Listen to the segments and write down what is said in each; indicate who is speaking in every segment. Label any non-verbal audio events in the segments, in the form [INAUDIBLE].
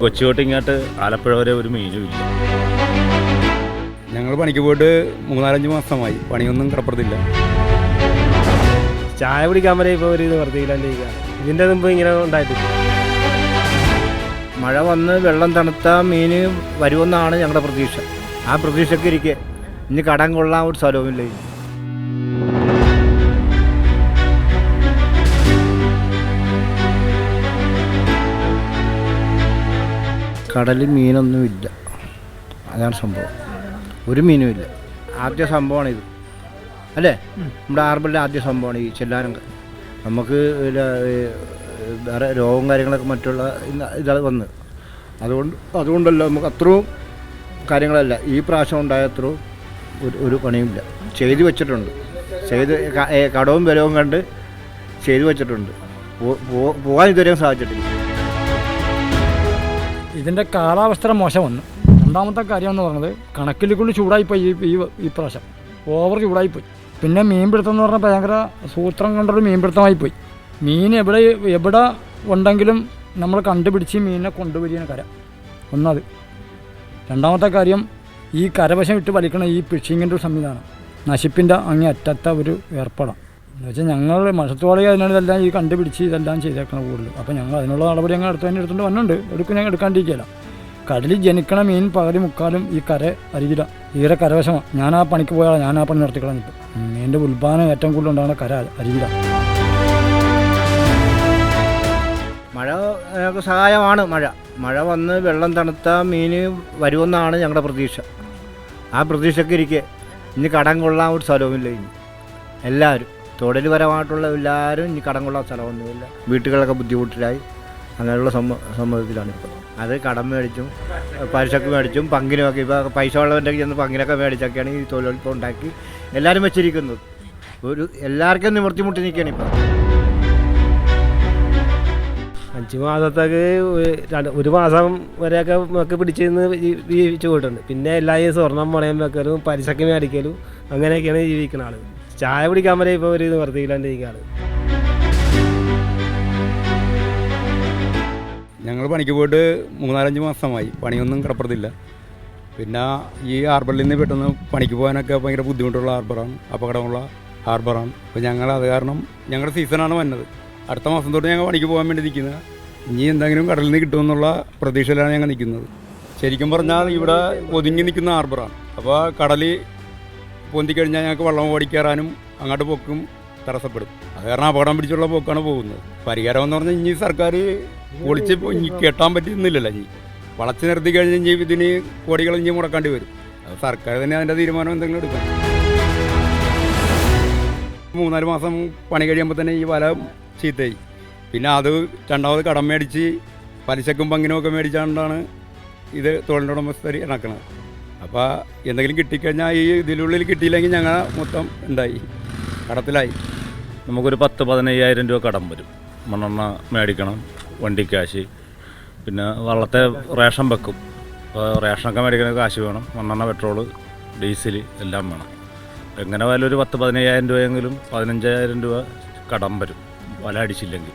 Speaker 1: കൊച്ചിയോട്ട് ഇങ്ങോട്ട് ആലപ്പുഴ വരെ ഒരു മീനും ഇല്ല.
Speaker 2: ഞങ്ങൾ പണിക്ക് പോയിട്ട് മൂന്നാലഞ്ച് മാസമായി. പണിയൊന്നും കിടപ്പുറത്തില്ല.
Speaker 3: ചായ കുടിക്കാൻ വരെ ഇപ്പോൾ ഒരു നിവർത്തിയില്ലാണ്ടിരിക്കുകയാണ് ഇതിന്റെ മുമ്പ് ഇങ്ങനെ ഉണ്ടായിട്ടില്ല.
Speaker 4: മഴ വന്ന് വെള്ളം തണുത്ത മീൻ വരുമെന്നാണ് ഞങ്ങളുടെ പ്രതീക്ഷ. ആ പ്രതീക്ഷയ്ക്ക് ഇരിക്കെ. ഇനി കടം കൊള്ളാൻ ഒരു സ്ഥലവുമില്ല കടലിൽ മീനൊന്നുമില്ല. അതാണ് സംഭവം. ഒരു മീനുമില്ല. ആദ്യ ആദ്യ ഇത് അല്ലേ നമ്മുടെ ആർബിളിലെ ആദ്യ സംഭവമാണ് ഈ ചെല്ലാനം നമുക്ക് വേറെ രോഗവും കാര്യങ്ങളൊക്കെ മറ്റുള്ള ഇതാണ് ഇതാ വന്ന്. അതുകൊണ്ട് അതുകൊണ്ടല്ല നമുക്ക് അത്രയും കാര്യങ്ങളല്ല. ഈ പ്രാവശ്യം ഉണ്ടായ അത്രയും ഒരു ഒരു പണിയുമില്ല. ചെയ്തു വെച്ചിട്ടുണ്ട്. ചെയ്ത് കടവും വിലവും കണ്ട് ചെയ്തു വെച്ചിട്ടുണ്ട്. പോകാൻ ഇതുവരെയും സാധിച്ചിട്ടില്ല.
Speaker 5: ഇതിന്റെ കാലാവസ്ഥ മോശം വന്നു. രണ്ടാമത്തെ കാര്യം എന്ന് പറഞ്ഞത് കണക്കിൽ കൊണ്ട് ചൂടായിപ്പോയി ഈ ഈ പ്രാവശ്യം. ഓവർ ചൂടായിപ്പോയി. പിന്നെ മീൻപിടുത്തം എന്ന് പറഞ്ഞാൽ ഭയങ്കര സൂത്രം കൊണ്ടൊരു മീൻപിടുത്തമായി പോയി മീൻ എവിടെ എവിടെ ഉണ്ടെങ്കിലും നമ്മൾ കണ്ടുപിടിച്ച് മീനിനെ കൊണ്ടുവരികയാണ് കര. ഒന്നത്. രണ്ടാമത്തെ കാര്യം ഈ കരവശം ഇട്ട് വലിക്കണ ഈ ഫിഷിങ്ങിന്റെ ഒരു സംവിധാനം. നശിപ്പിന്റെ അങ്ങേ അറ്റത്ത ഒരു ഏർപ്പാടാണ്. എന്ന് വെച്ചാൽ ഞങ്ങൾ മഷത്തോളി അതിനാണ് ഇതെല്ലാം ഈ കണ്ടുപിടിച്ച് ഇതെല്ലാം ചെയ്തേക്കണം കൂടുതൽ അപ്പോൾ ഞങ്ങൾ അതിനുള്ള നടപടി ഞങ്ങൾ അടുത്ത് തന്നെ എടുത്തുകൊണ്ട് വന്നിട്ടുണ്ട്. എടുക്കും ഞങ്ങൾ എടുക്കാണ്ടിരിക്കുകയില്ല. കടലിൽ ജനിക്കണ മീൻ പകുതി മുക്കാലും ഈ കര അരികില തീരെ കരവശമാണ് ഞാൻ ആ പണിക്ക് പോയാൽ ഞാൻ ആ പണി നിർത്തിക്കളഞ്ഞു ഇപ്പം. മീനിന്റെ ഉത്പാദനം ഏറ്റവും കൂടുതൽ ഉണ്ടാകുന്ന കര അരികില
Speaker 4: മഴ സഹായമാണ് മഴ. മഴ വന്ന് വെള്ളം തണുത്ത മീൻ വരുമെന്നാണ് ഞങ്ങളുടെ പ്രതീക്ഷ. ആ പ്രതീക്ഷയ്ക്ക് ഇരിക്കെ. ഇനി കടം കൊള്ളാൻ ഒരു സ്ഥലവുമില്ല ഇനി. എല്ലാവരും തൊഴിൽ പരമായിട്ടുള്ള എല്ലാവരും ഇനി കൊള്ളാൻ സ്ഥലമൊന്നുമില്ല. വീട്ടുകളൊക്കെ ബുദ്ധിമുട്ടിലായി. അങ്ങനെയുള്ള സമ്മ സമ്മതത്തിലാണ് ഇപ്പോൾ. അത് കടം മേടിച്ചും പലിശക്ക് മേടിച്ചും പങ്കിനുമൊക്കെ ഇപ്പോൾ പൈസ ഉള്ളവന്റെ ചെന്ന് പങ്കിനൊക്കെ മേടിച്ചൊക്കെയാണ് ഈ തൊഴിലുറപ്പ് ഉണ്ടാക്കി എല്ലാവരും വെച്ചിരിക്കുന്നത്. ഒരു എല്ലാവർക്കും നിവർത്തിമുട്ടി നിൽക്കുകയാണ് ഇപ്പോൾ.
Speaker 3: അഞ്ച് മാസത്തേക്ക് ഒരു- മാസം വരെയൊക്കെ നമുക്ക് പിടിച്ച് നിന്ന് ജീവിച്ചു പോയിട്ടുണ്ട്. പിന്നെ എല്ലാ സ്വർണം പണയം വെക്കലും പലിശക്ക് മേടിക്കലും അങ്ങനെയൊക്കെയാണ് ജീവിക്കുന്ന ആൾ ചായ കുടിക്കാൻ വരെ ഇപ്പോൾ ഒരു വർദ്ധിക്കാണ്ടിരിക്കുകയാണ്
Speaker 2: ഞങ്ങൾ പണിക്ക് പോയിട്ട് മൂന്നാലഞ്ച് മാസമായി. പണിയൊന്നും കിടപ്പുറത്തില്ല. പിന്നെ ഈ ഹാർബറിൽ നിന്ന് പെട്ടെന്ന് പണിക്ക് പോകാനൊക്കെ ഭയങ്കര ബുദ്ധിമുട്ടുള്ള ഹാർബറാണ് അപകടമുള്ള ഹാർബറാണ് അപ്പോൾ ഞങ്ങൾ അത് കാരണം ഞങ്ങളുടെ സീസണാണ് വന്നത്. അടുത്ത മാസം തൊട്ട് ഞങ്ങൾ പണിക്ക് പോകാൻ വേണ്ടി നിൽക്കുന്നത് ഇനി എന്തെങ്കിലും കടലിൽ നിന്ന് കിട്ടുമെന്നുള്ള പ്രതീക്ഷയിലാണ് ഞങ്ങൾ നിൽക്കുന്നത് ശരിക്കും പറഞ്ഞാൽ ഇവിടെ ഒതുങ്ങി നിൽക്കുന്ന ഹാർബറാണ് അപ്പോൾ കടൽ പൊന്തിക്കഴിഞ്ഞാൽ ഞങ്ങൾക്ക് വെള്ളം ഓടിക്കേറാനും അങ്ങോട്ട് പോക്കും തടസ്സപ്പെടും. അത് കാരണം അപകടം പിടിച്ചുള്ള പോക്കാണ് പോകുന്നത്. പരിഹാരം എന്ന് പറഞ്ഞാൽ ഇനി സർക്കാർ പൊളിച്ച് ഇനി കെട്ടാൻ പറ്റുന്നില്ലല്ലോ ഇനി. വളച്ച് നിർത്തി കഴിഞ്ഞ് ഇനി ഇതിന് കോടികൾ ഇനി മുടക്കേണ്ടി വരും. അത് സർക്കാർ തന്നെ അതിന്റെ തീരുമാനം എന്തെങ്കിലും എടുക്കണം മൂന്നാൽ മാസം പണി കഴിയുമ്പോൾ തന്നെ ഈ വല ചീത്തയായി. പിന്നെ അത് രണ്ടാമത് കടം മേടിച്ച് പലിശക്കും പങ്കിനും ഒക്കെ മേടിച്ചാണ്ടാണ് ഇത് തൊഴിലുടമസ്ഥർ ഇണക്കുന്നത് അപ്പോൾ എന്തെങ്കിലും കിട്ടിക്കഴിഞ്ഞാൽ ഈ ഇതിനുള്ളിൽ കിട്ടിയില്ലെങ്കിൽ ഞങ്ങൾ മൊത്തം ഉണ്ടായി കടത്തിലായി.
Speaker 1: നമുക്കൊരു പത്ത് പതിനയ്യായിരം രൂപ കടം വരും. മണ്ണെണ്ണ മേടിക്കണം വണ്ടി കാശ് പിന്നെ വള്ളത്തെ റേഷൻ വെക്കും. അപ്പോൾ റേഷനൊക്കെ മേടിക്കുന്ന കാശ് വേണം. മണ്ണെണ്ണ പെട്രോൾ ഡീസൽ എല്ലാം വേണം. എങ്ങനെ പോയാലും ഒരു പത്ത് പതിനയ്യായിരം രൂപയെങ്കിലും പതിനഞ്ചായിരം രൂപ കടം വരും. വല അടിച്ചില്ലെങ്കിൽ.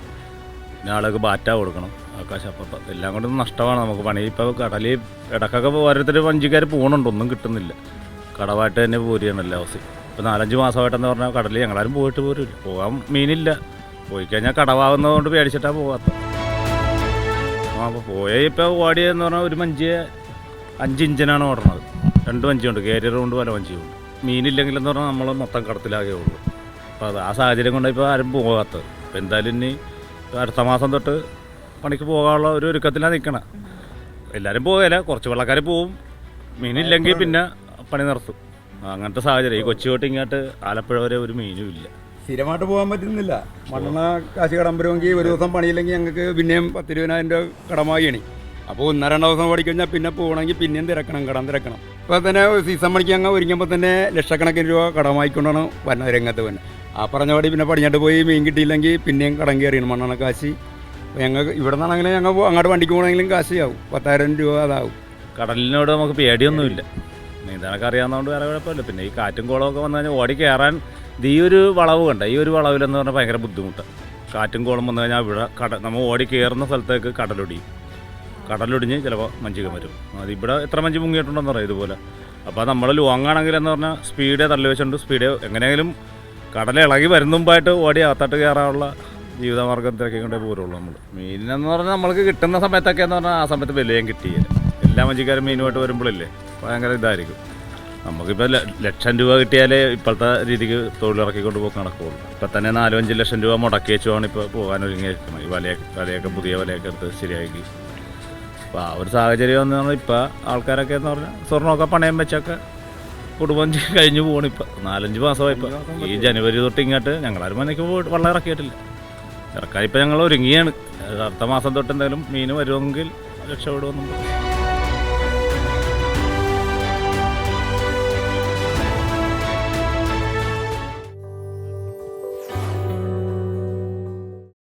Speaker 1: പിന്നെ ആൾക്ക് ബാറ്റ കൊടുക്കണം. ആ കാശ് അപ്പം എല്ലാം കൊണ്ടും നഷ്ടമാണ് നമുക്ക് പണി. ഇപ്പോൾ കടലിൽ ഇടക്കൊക്കെ ഓരോരുത്തർ വഞ്ചിക്കാർ പോകണുണ്ട് ഒന്നും കിട്ടുന്നില്ല. കടവായിട്ട് തന്നെ പോരുകയാണ് എല്ലാ ദിവസവും. ഇപ്പോൾ നാലഞ്ച് മാസമായിട്ടെന്ന് പറഞ്ഞാൽ കടലിൽ ഞങ്ങളാരും പോയിട്ട് പോരില്ല. പോകാൻ മീനില്ല. പോയി കഴിഞ്ഞാൽ കടവാകുന്നതുകൊണ്ട് പേടിച്ചിട്ടാണ് പോകാത്ത അപ്പോൾ പോയ ഇപ്പോൾ ഓടിയെന്ന് പറഞ്ഞാൽ ഒരു മഞ്ചിയെ അഞ്ച് ഇഞ്ചിനാണ് ഓടണത്. രണ്ട് വഞ്ചിയുണ്ട്. കാരിയർ കൊണ്ട് പല വഞ്ചിയുണ്ട്. മീനില്ലെങ്കിലെന്ന് പറഞ്ഞാൽ നമ്മൾ മൊത്തം കടത്തിലാകേ ഉള്ളൂ. അപ്പോൾ അത് ആ സാഹചര്യം കൊണ്ട് ഇപ്പോൾ ആരും പോകാത്തത് അപ്പോൾ എന്തായാലും ഇനി അടുത്ത മാസം തൊട്ട് പണിക്ക് പോകാനുള്ള ഒരു ഒരുക്കത്തിലാണ് നിൽക്കണം എല്ലാവരും പോകല കുറച്ച് വെള്ളക്കാർ പോവും. മീനില്ലെങ്കിൽ പിന്നെ പണി നിർത്തും അങ്ങനത്തെ സാഹചര്യം. ഈ കൊച്ചി തൊട്ട് ഇങ്ങോട്ട് ആലപ്പുഴ വരെ ഒരു മീനും ഇല്ല.
Speaker 2: സ്ഥിരമായിട്ട് പോകാൻ പറ്റുന്നില്ല. മണ്ണ കാശി കടം വരുമെങ്കിൽ ഒരു ദിവസം പണിയില്ലെങ്കിൽ ഞങ്ങൾക്ക് പിന്നെയും പത്തിരുപതിനായിരം രൂപ കടമാകണി അപ്പോൾ ഒന്നോ രണ്ടോ ദിവസം ഓടിക്കഴിഞ്ഞാൽ പിന്നെ പോകണമെങ്കിൽ പിന്നെയും തിരക്കണം കടം തിരക്കണം. ഇപ്പോൾ തന്നെ സീസൺ പണിക്ക് അങ്ങ് ഒരുങ്ങുമ്പോൾ തന്നെ ലക്ഷക്കണക്കിന് രൂപ കടമായിക്കൊണ്ടാണ് വന്ന രംഗത്ത് വന്നെ. ആ പറഞ്ഞ പടി പിന്നെ പടിഞ്ഞാട്ട് പോയി മീൻ കിട്ടിയില്ലെങ്കിൽ പിന്നെയും കടം കയറിയാണ് മണ്ണെണ്ണ കാശി. അപ്പോൾ ഞങ്ങൾക്ക് ഇവിടെ നിന്നാണെങ്കിലും ഞങ്ങൾ അങ്ങോട്ട് വണ്ടിക്ക് പോകണമെങ്കിലും കാശ് ആവും പത്തായിരം രൂപ അതാവും.
Speaker 1: കടലിനോട് നമുക്ക് പേടിയൊന്നുമില്ല. നീന്താനൊക്കെ അറിയാവുന്നതുകൊണ്ട് വേറെ കുഴപ്പമില്ല. പിന്നെ ഈ കാറ്റും കോളമൊക്കെ വന്നു കഴിഞ്ഞാൽ ഓടി കയറാൻ ഈ ഒരു വളവ് കണ്ട ഈ ഒരു വളവിലെന്ന് പറഞ്ഞാൽ ഭയങ്കര ബുദ്ധിമുട്ടാണ് കാറ്റും കോളം വന്നു കഴിഞ്ഞാൽ ഇവിടെ കട നമ്മൾ ഓടി കയറുന്ന സ്ഥലത്തേക്ക് കടലൊടിയും. കടലൊടിഞ്ഞ് ചിലപ്പോൾ മഞ്ചിക്കാൻ വരും. അതിവിടെ എത്ര മഞ്ചി മുങ്ങിയിട്ടുണ്ടെന്ന് പറയാം ഇതുപോലെ. അപ്പോൾ നമ്മൾ ലോങ് ആണെങ്കിൽ എന്ന് പറഞ്ഞാൽ സ്പീഡേ തള്ളി വെച്ചിട്ടുണ്ട്. സ്പീഡേ എങ്ങനെയെങ്കിലും കടൽ ഇളകി വരുന്ന മുമ്പായിട്ട് ഓടി അകത്തോട്ട് കയറാനുള്ള ജീവിതമാർഗം തിരക്കിക്കൊണ്ടേ പോരുള്ളൂ നമ്മൾ മീനെന്ന് പറഞ്ഞാൽ നമ്മൾക്ക് കിട്ടുന്ന സമയത്തൊക്കെ എന്ന് പറഞ്ഞാൽ ആ സമയത്ത് വിലയും കിട്ടിയില്ല. എല്ലാ മഞ്ചിക്കാരും മീനുമായിട്ട് വരുമ്പോഴല്ലേ ഭയങ്കര ഇതായിരിക്കും. നമുക്കിപ്പോൾ ലക്ഷം രൂപ കിട്ടിയാലേ ഇപ്പോഴത്തെ രീതിക്ക് തൊഴിലിറക്കിക്കൊണ്ട് പോക്ക് നടക്കുകയുള്ളൂ ഇപ്പം തന്നെ നാലും അഞ്ച് ലക്ഷം രൂപ മുടക്കി വെച്ചുമാണ് ഇപ്പോൾ പോകാൻ ഒരുങ്ങിയിരിക്കുന്നത് ഈ വലയൊക്കെ വലയൊക്കെ പുതിയ വലയൊക്കെ എടുത്ത് ശരിയാക്കി അപ്പോൾ ആ ഒരു സാഹചര്യം എന്ന് പറഞ്ഞാൽ ഇപ്പോൾ ആൾക്കാരൊക്കെ എന്ന് പറഞ്ഞാൽ സ്വർണമൊക്കെ പണയം വെച്ചൊക്കെ കുടുംബം കഴിഞ്ഞു [LAUGHS] കഴിഞ്ഞ് പോകണം ഇപ്പം. നാലഞ്ച് മാസമായി ഇപ്പം ഈ ജനുവരി തൊട്ട് ഇങ്ങോട്ട് ഞങ്ങളാരും മണിക്ക് പോയിട്ട് വെള്ളം ഇറക്കിയിട്ടില്ല. ഇറക്കാൻ ഇപ്പം ഞങ്ങൾ ഒരുങ്ങിയാണ് അടുത്ത മാസം തൊട്ട് എന്തെങ്കിലും മീൻ വരുമെങ്കിൽ രക്ഷപ്പെടുമെന്നും